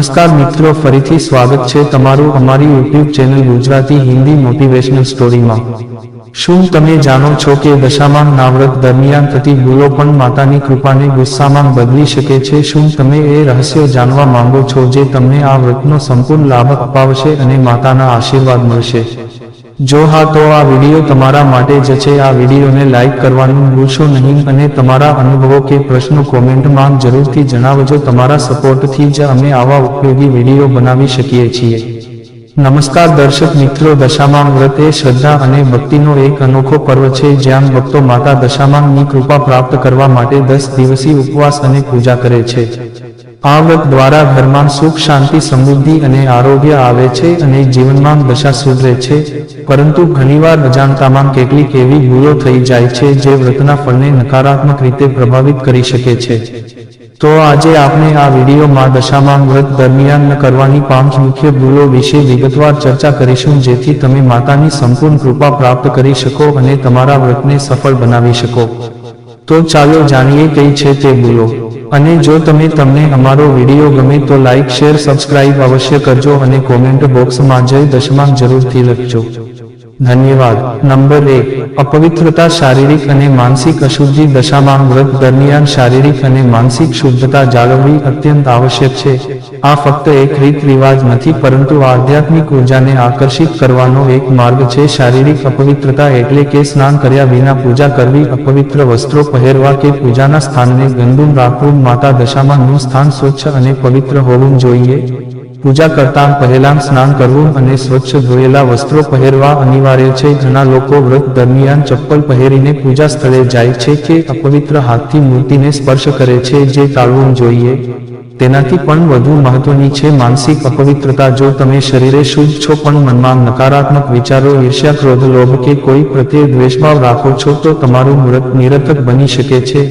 નમસ્કાર મિત્રો, ફરીથી સ્વાગત છે તમારું અમારી YouTube channel Gujarati Hindi motivational સ્ટોરીમાં. શું તમે જાણો છો કે દશામાન નાવ્રત દરમિયાન થતી ભૂલો પણ માતાની કૃપાને ગુસ્સામાં બદલી શકે છે? શું તમે એ રહસ્ય જાણવા માંગો છો જે તમને આ વ્રતનો સંપૂર્ણ લાભ અપાવશે અને માતાના આશીર્વાદ મળશે? જો હા, તો આ વીડિયો તમારા માટે જ છે. આ વિડીયોને લાઇક કરવાનું ભૂલશો નહીં અને તમારા અનુભવો કે પ્રશ્નો કોમેન્ટમાં જરૂરથી જણાવજો. તમારા સપોર્ટથી જ અમે આવા ઉપયોગી વીડિયો બનાવી શકીએ છીએ. નમસ્કાર દર્શક મિત્રો દશામાન વ્રત એ શ્રદ્ધા અને ભક્તિનો એક અનોખો પર્વ છે. જ્યાં ભક્તો માતા દશામાનની કૃપા પ્રાપ્ત કરવા માટે દસ દિવસીય ઉપવાસ અને પૂજા કરે છે. આ વ્રત દ્વારા ઘરમાં સુખ, શાંતિ, સમૃદ્ધિ અને આરોગ્ય આવે છે અને જીવનમાં દશા સુધરે છે. પરંતુ ઘણીવાર અજાણતામાં કેટલીક એવી ભૂલો થઈ જાય છે જે વ્રતના ફળને નકારાત્મક રીતે પ્રભાવિત કરી શકે છે. તો આજે આપણે આ વિડીયોમાં દશામાં વ્રત દરમિયાન ન કરવાની પાંચ મુખ્ય ભૂલો વિશે વિગતવાર ચર્ચા કરીશું, જેથી તમે માતાની સંપૂર્ણ કૃપા પ્રાપ્ત કરી શકો અને તમારા વ્રતને સફળ બનાવી શકો. તો ચાલો જાણીએ કઈ છે તે ભૂલો. અને જો તમે તમને અમારો વીડિયો ગમે તો લાઈક, શેર, સબસ્ક્રાઇબ અવશ્ય કરજો અને કોમેન્ટ બોક્સમાં જય દશમાં જરૂરથી લખજો. ધન્યવાદ. નંબર એક, અપવિત્રતા શારીરિક અને માનસિક અશુદ્ધિ દશામાં વ્રત દરમિયાન શારીરિક અને માનસિક શુદ્ધતા જાળવવી અત્યંત આવશ્યક છે. આ ફક્ત એક રીત રિવાજ નથી, પરંતુ આધ્યાત્મિક ઉર્જાને આકર્ષિત કરવાનો એક માર્ગ છે. શારીરિક અપવિત્રતા એટલે કે સ્નાન કર્યા વિના પૂજા કરવી, અપવિત્ર વસ્ત્રો પહેરવા કે પૂજાના સ્થાનને ગંદુ રાખવું. માતા દશામાનનું સ્થાન સ્વચ્છ અને પવિત્ર હોવું જોઈએ. પૂજા કરતા પહેલા સ્નાન કરવું અને સ્વચ્છ ધોયેલા વસ્ત્રો પહેરવા અનિવાર્ય છે. ઘણા લોકો વ્રત દરમિયાન ચપ્પલ પહેરીને પૂજા સ્થળે જાય છે કે અપવિત્ર હાથથી મૂર્તિને સ્પર્શ કરે છે. જે ટાળવું જોઈએ. તેનાથી પણ વધુ મહત્વની છે માનસિક અપવિત્રતા. જો તમે શરીરે શુદ્ધ છો પણ મનમાં નકારાત્મક વિચારો ઈર્ષ્યા ક્રોધ લોભ કે કોઈ પ્રત્યે દ્વેષભાવ રાખો છો, તો તમારું મૃત નિરર્થક બની શકે છે.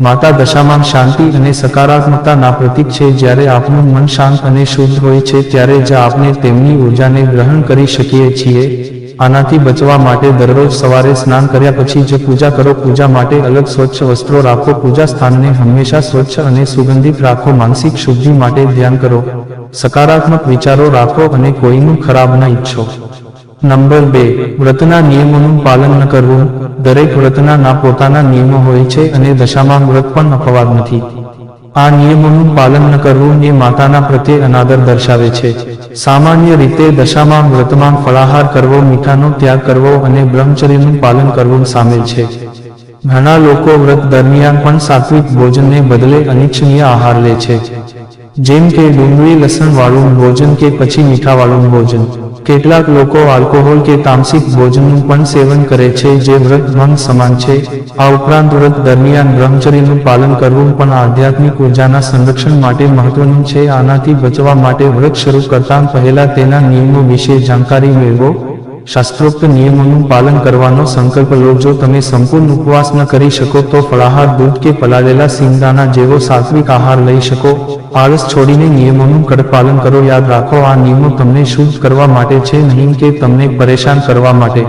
માતા દશામાં શાંતિ અને સકારાત્મકતાના પ્રતીક છે. જ્યારે આપણું મન શાંત અને શુદ્ધ હોય છે, ત્યારે જ આપણે તેમની ઊર્જાને ગ્રહણ કરી શકીએ છીએ. આનાથી બચવા માટે દરરોજ સવારે સ્નાન કર્યા પછી જ પૂજા કરો. પૂજા માટે અલગ સ્વચ્છ વસ્ત્રો રાખો. પૂજા સ્થાનને હંમેશા સ્વચ્છ અને સુગંધિત રાખો. માનસિક શુદ્ધિ માટે ધ્યાન કરો. સકારાત્મક વિચારો રાખો અને કોઈનું ખરાબ ન ઈચ્છો. નંબર બે, વ્રતના નિયમોનું પાલન ન કરવું. દરેક વ્રતના ના પોતાના નિયમો હોય છે અને દશામાં વ્રત પણ અપવાદ નથી. આ નિયમોનું પાલન ન કરવું એ માતાના પ્રત્યે અનાદર દર્શાવે છે. સામાન્ય રીતે દશામાં વ્રતમાં ફળાહાર કરવો, મીઠાનો ત્યાગ કરવો અને બ્રહ્મચર્યનું પાલન કરવું સામેલ છે. ઘણા લોકો વ્રત દરમિયાન પણ સાત્વિક ભોજનને બદલે અનિચ્છનીય આહાર લે છે. જેમ કે ડુંગળી લસણવાળું ભોજન કે પછી મીઠાવાળું ભોજન. કેટલાક લોકો આલ્કોહોલ કે તામસિક ભોજનનું પણ સેવન કરે છે, જે વ્રત ભંગ સમાન છે. આ ઉપરાંત વ્રત દરમિયાન બ્રહ્મચર્યનું પાલન કરવું પણ આધ્યાત્મિક ઉર્જાના સંરક્ષણ માટે મહત્વનું છે. આનાથી બચવા માટે વ્રત શરૂ કરતા પહેલા તેના નિયમો વિશે જાણકારી મેળવો. શાસ્ત્રોક્ત નિયમોનું પાલન કરવાનો સંકલ્પ લો. જો તમે સંપૂર્ણ ઉપવાસ ન કરી શકો, તો ફળાહાર દૂધ કે પલાળેલા સિંગદાના જેવો સાત્વિક આહાર લઈ શકો. આળસ છોડીને નિયમોનું કડક પાલન કરો. યાદ રાખો, આ નિયમો તમને શુદ્ધ કરવા માટે છે, નહીં કે તમને પરેશાન કરવા માટે.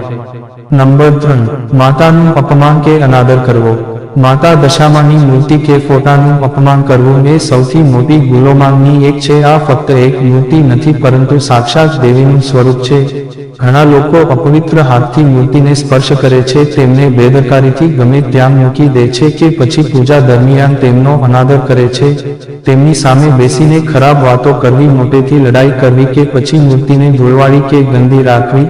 નંબર ત્રણ, માતાનું અપમાન કે અનાદર કરવો. માતા દશામાની મૂર્તિ કે ફોટાનું અપમાન કરવું એ સૌથી મોટી ગુલોમાનની એક છે. આ ફક્ત એક મૂર્તિ નથી, પરંતુ સાક્ષાત દેવીનું સ્વરૂપ છે. ઘણા લોકો અપવિત્ર હાથથી મૂર્તિને સ્પર્શ કરે છે, તેમને બેદરકારીથી ગમે ત્યાં મૂકી દે છે કે પછી પૂજા દરમિયાન તેમનો અનાદર કરે છે. તેમની સામે બેસીને ખરાબ વાતો કરવી, મોટેથી લડાઈ કરવી કે પછી મૂર્તિને ધૂળવાળી કે ગંદી રાખવી.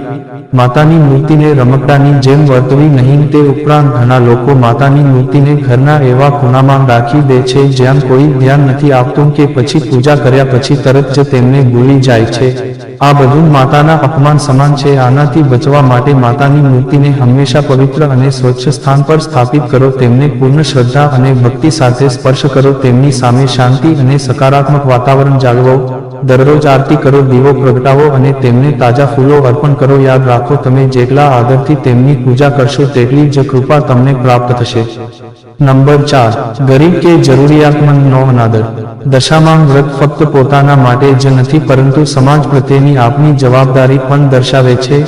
માતાની મૂર્તિને રમકડાની જેમ વર્તવી નહીં, તે ઉપરાંત ઘણા લોકો માતાની મૂર્તિને ઘરના એવા ખૂણામાં રાખી દે છે જ્યાં કોઈ ધ્યાન નથી આપતું કે પછી પૂજા કર્યા પછી તરત જ તેમને ભૂલી જાય છે. આ બધું માતાના અપમાન સમાન છે. આનાથી બચવા માટે માતાની મૂર્તિને હંમેશા પવિત્ર અને સ્વચ્છ સ્થાન પર સ્થાપિત કરો. તેમને પૂર્ણ શ્રદ્ધા અને ભક્તિ સાથે સ્પર્શ કરો. તેમની સામે શાંતિ અને સકારાત્મક વાતાવરણ જાળવો. દરરોજ આરતી કરો, દીવો પ્રગટાવો અને તેમને તાજા ફૂલો અર્પણ કરો. યાદ રાખો, તમે જેટલા આદરથી તેમની પૂજા કરશો, તેટલી જ કૃપા તમને પ્રાપ્ત થશે. નંબર ચાર, ગરીબ કે જરૂરિયાતમંદનો અનાદર. દશામાં વ્રત ફક્ત પોતાના માટે જ નથી, પરંતુ સમાજ પ્રત્યેની આપની જવાબદારી પણ દર્શાવે છે.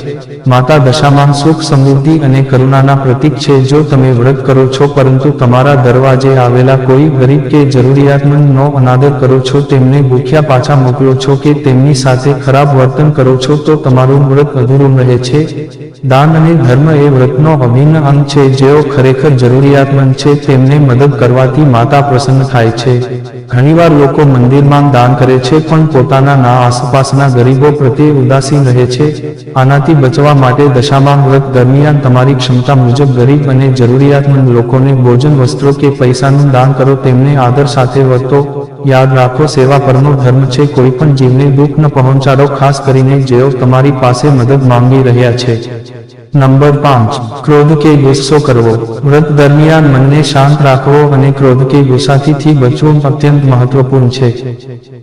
માતા દશામાં સુખ સમૃદ્ધિ અને કરુણાના પ્રતીક છે. જો તમે વ્રત કરો છો, પરંતુ તમારા દરવાજે આવેલા કોઈ ગરીબ કે જરૂરિયાતમંદનો અનાદર કરો છો, તેમને ભૂખ્યા પાછા મોકલો છો કે તેમની સાથે ખરાબ વર્તન કરો છો, તો તમારું વ્રત અધૂરું રહે છે. દાન અને ધર્મ એ વ્રતનો અભિન્ન અંગ છે, જેઓ ખરેખર જરૂરિયાતમંદ છે, તેમને મદદ કરવાથી માતા પ્રસન્ન થાય છે. ઘણીવાર લોકો મંદિરમાં દાન કરે છે, પણ પોતાના ના આસપાસના ગરીબો પ્રત્યે ઉદાસીન રહે છે. આનાથી બચવા માટે દશામાં વ્રત દરમિયાન તમારી ક્ષમતા મુજબ ગરીબ અને જરૂરિયાતમંદ લોકોને ભોજન, વસ્ત્રો કે પૈસાનું દાન કરો, તેમને આદર સાથે વર્તો. યાદ રાખો, સેવા પરનો ધર્મ છે, કોઈ પણ જીવને દુઃખ ન પહોંચાડો, ખાસ કરીને જેઓ તમારી પાસે મદદ માંગી રહ્યા છે. નંબર પાંચ, ક્રોધ કે ગુસ્સો કરવો. વ્રત દરમિયાન મનને શાંત રાખવો અને ક્રોધ કે ગુસ્સાથી બચવું અત્યંત મહત્વપૂર્ણ છે.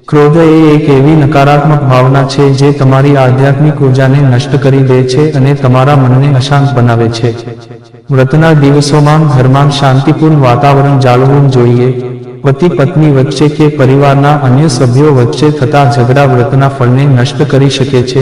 ક્રોધ એ એક એવી નકારાત્મક ભાવના છે જે તમારી આધ્યાત્મિક ઉર્જાને નષ્ટ કરી દે છે અને તમારા મનને અશાંત બનાવે છે. વ્રતના દિવસોમાં ઘરમાં શાંતિપૂર્ણ વાતાવરણ જાળવવું જોઈએ. પતિ પત્ની વચ્ચે કે પરિવારના અન્ય સભ્યો વચ્ચે થતા ઝઘડા વ્રતના ફળને નષ્ટ કરી શકે છે.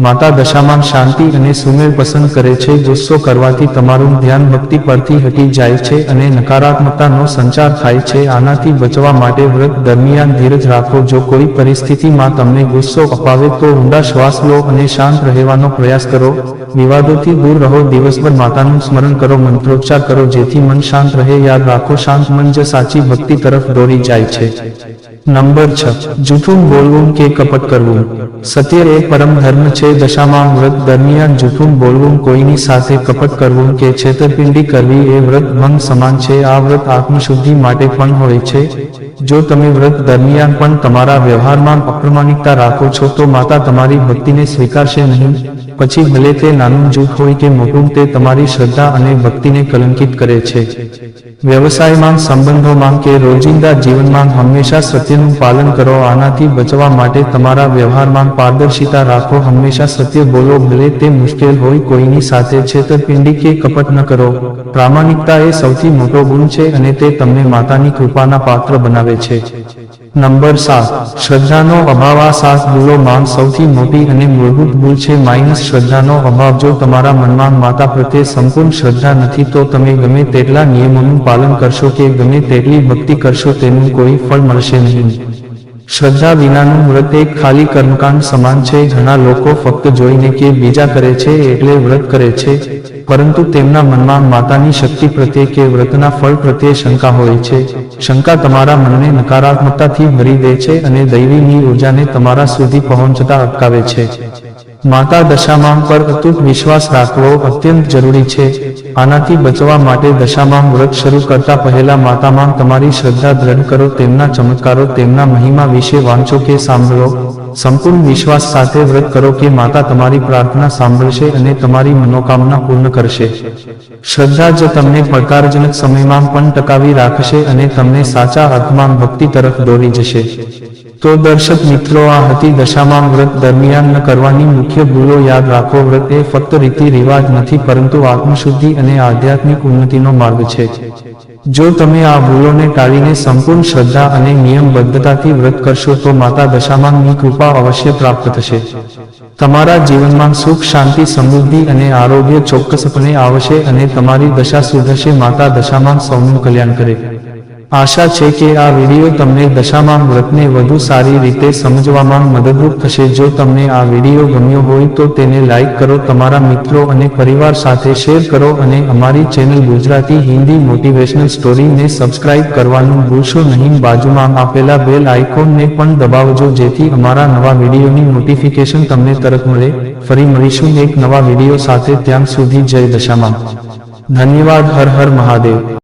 માતા દશામાં શાંતિ અને સુમેળ પસંદ કરે છે. ગુસ્સો કરવાથી તમારું ધ્યાન ભક્તિ પરથી હટી જાય છે અને નકારાત્મકતાનો સંચાર થાય છે. આનાથી બચવા માટે વ્રત દરમિયાન ધીરજ રાખો. જો કોઈ પરિસ્થિતિમાં તમને ગુસ્સો અપાવે તો ઊંડા શ્વાસ લો અને શાંત રહેવાનો પ્રયાસ કરો. વિવાદોથી દૂર રહો. દિવસભર માતાનું સ્મરણ કરો. મંત્રોચ્ચાર કરો. જેથી મન શાંત રહે. યાદ રાખો. શાંત મન જ સાચી ભક્તિ તરફ દોરી જાય છે. નંબર છ, જૂઠું બોલવું કે કપટ કરવું? સત્ય એ પરમ ધર્મ છે, દશામાં વ્રત દરમિયાન જૂઠું બોલવું કોઈની સાથે કપટ કરવું કે છેતરપિંડી કરવી એ વ્રત ભંગ સમાન છે. આ વ્રત આત્મશુદ્ધિ માટે પણ હોય છે. જો તમે વ્રત દરમિયાન પણ તમારા વ્યવહારમાં અપ્રમાણિકતા રાખો છો, તો માતા તમારી ભક્તિને સ્વીકારશે નહીં. પછી ભલે તે નાનું જૂથ હોય કે મોટું, તે તમારી શ્રદ્ધા અને ભક્તિને કલંકિત કરે છે. વ્યવસાયમાં સંબંધોમાં કે રોજિંદા જીવનમાં હંમેશા સત્યનું પાલન કરો, આનાથી બચવા માટે તમારા વ્યવહારમાં પારદર્શિતા રાખો. હંમેશા સત્ય બોલો, ભલે તે મુશ્કેલ હોય કોઈની સાથે છેતરપિંડી કે કપટ ન કરો. પ્રામાણિકતા એ સૌથી મોટો ગુણ છે અને તે તમને માતાની કૃપાના પાત્ર બનાવે છે. નંબર સાત. શ્રદ્ધાનો અભાવ આ સાત ભૂલોમાં સૌથી મોટી અને મૂળભૂત ભૂલ છે. માઇનસ શ્રદ્ધાનો અભાવ. જો તમારા મનમાં માતા પ્રત્યે સંપૂર્ણ શ્રદ્ધા નથી, તો તમે ગમે તેટલા નિયમોનું પાલન કરશો કે ગમે તેટલી ભક્તિ કરશો, તેનું કોઈ ફળ મળશે નહીં. શ્રદ્ધા વિનાનું વ્રત એક ખાલી કર્મકાંડ સમાન છે. ઘણા લોકો ફક્ત જોઈને કે બીજા કરે છે એટલે વ્રત કરે છે. પરંતુ તેમના મનમાં માતાની શક્તિ પ્રત્યે કે વ્રતના ફળ પ્રત્યે શંકા હોય છે. શંકા તમારા મનને નકારાત્મકતાથી ભરી દે છે અને દૈવીની ઉર્જાને તમારા સુધી પહોંચતા અટકાવે છે. માતા દશામાં પર અતૂટ વિશ્વાસ રાખવો અત્યંત જરૂરી છે. આનાથી બચવા માટે દશામાં વ્રત શરૂ કરતા પહેલા માતામાં તમારી શ્રદ્ધા દ્રઢ કરો, તેમના ચમત્કારો, તેમના મહિમા વિશે વાંચો કે સાંભળો. સંપૂર્ણ વિશ્વાસ સાથે વ્રત કરો કે માતા તમારી પ્રાર્થના સાંભળશે અને તમારી મનોકામના પૂર્ણ કરશે. શ્રદ્ધા જ તમને પડકારજનક સમયમાં પણ ટકાવી રાખશે અને તમને સાચા અર્થમાં ભક્તિ તરફ દોરી જશે. તો દર્શક મિત્રો, આ હતી દશામાં વ્રત દરમિયાન કરવાની મુખ્ય ભૂલો યાદ રાખો. વ્રત એ ફક્ત રીતિ રિવાજ નથી, પરંતુ આત્મશુદ્ધિ અને આધ્યાત્મિક ઉન્નતિનો માર્ગ છે. જો તમે આ ભૂલોને ટાળીને સંપૂર્ણ શ્રદ્ધા અને નિયમબદ્ધતાથી વ્રત કરશો, તો માતા દશામાંગની કૃપા અવશ્ય પ્રાપ્ત થશે. તમારા જીવનમાં સુખ, શાંતિ, સમૃદ્ધિ અને આરોગ્ય ચોક્કસપણે આવશે અને તમારી દશા સુધરશે. માતા દશામાં સૌનું કલ્યાણ કરે. આશા છે કે આ વીડિયો તમને દશામાં વ્રતને વધુ સારી રીતે સમજવામાં મદદરૂપ થશે. જો તમને આ વીડિયો ગમ્યો હોય તો તેને લાઇક કરો, તમારા મિત્રો અને પરિવાર સાથે શેર કરો અને અમારી ચેનલ ગુજરાતી હિન્દી મોટિવેશનલ સ્ટોરીને સબસ્ક્રાઇબ કરવાનું ભૂલશો નહીં. બાજુમાં આપેલા બેલ આઇકોનને પણ દબાવજો, જેથી અમારા નવા વિડીયોની નોટિફિકેશન તમને તરત મળે. ફરી મળીશું એક નવા વીડિયો સાથે. ત્યાં સુધી જય દશામાં. ધન્યવાદ. હર હર મહાદેવ.